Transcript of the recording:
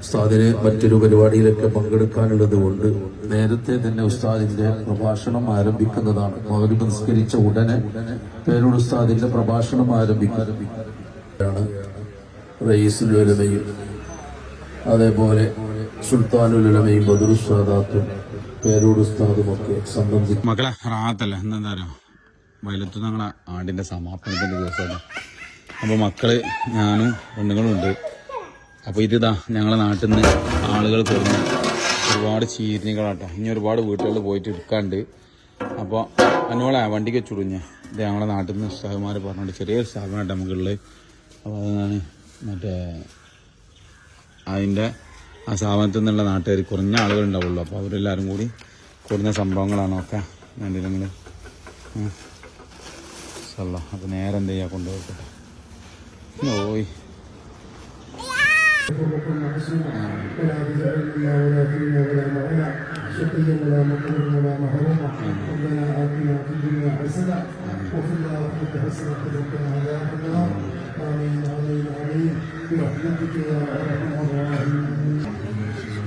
ഉസ്താദിന് മറ്റൊരു പരിപാടിയിലൊക്കെ പങ്കെടുക്കാനുള്ളത് കൊണ്ട് നേരത്തെ തന്നെ ഉസ്താദിന്റെ പ്രഭാഷണം ആരംഭിക്കുന്നതാണ്. മകരി നിസ്കരിച്ച ഉടനെ പേരോട് ഉസ്താദിന്റെ പ്രഭാഷണം ആരംഭിക്കുന്നതാണ് റയീസുൽ ഉലമയും അതേപോലെ സുൽത്താനുൽ ഉലമയും ബദുറുസ്വാദാത്തും പേരോട് ഉസ്താദും ഒക്കെ സംബന്ധിക്കും മക്കളെ റാത്തല്ല? എന്താ വയലത്ത് ഞങ്ങളെ ആണ്ടിന്റെ സമാപനത്തിന്റെ ദിവസമാണ് അപ്പോൾ മക്കൾ ഞാനും പെണ്ണുങ്ങളും ഉണ്ട് അപ്പോൾ ഇതിതാ ഞങ്ങളെ നാട്ടിൽ നിന്ന് ആളുകൾ കൊടുന്ന് ഒരുപാട് ചീരണികളാട്ടോ ഇനി ഒരുപാട് വീട്ടുകളിൽ പോയിട്ട് എടുക്കാണ്ട്. അപ്പോൾ അന്നോളെ വണ്ടിക്ക് വെച്ചുടുഞ്ഞേ ഇത് ഞങ്ങളെ നാട്ടിൽ നിന്ന് ഉസ്താദന്മാർ പറഞ്ഞുകൊണ്ട് ചെറിയൊരു സ്ഥാപനമായിട്ട് നമുക്കുള്ളത്. അപ്പോൾ അതാണ് മറ്റേ അതിന്റെ ആ സ്ഥാപനത്തിൽ നിന്നുള്ള നാട്ടുകാർ കുറഞ്ഞ ആളുകൾ ഉണ്ടാവുള്ളൂ. അപ്പോൾ അവരെല്ലാവരും കൂടി കുറഞ്ഞ സംഭവങ്ങളാണ് ഒക്കെ കണ്ടില്ല നിങ്ങൾ സല്ല അപ്പോൾ നേരെ എന്ത് ചെയ്യാ? കൊണ്ടുപോയിട്ടെ ഓയ് ولا تجعلنا ولا فينا ولا معنا شقيا ولا مقبولا ولا محروما ربنا آتنا في الدنيا حسنة وفي الآخرة حسنة وقنا عذاب النار آمين آمين برحمتك يا أرحم الراحمين شيخ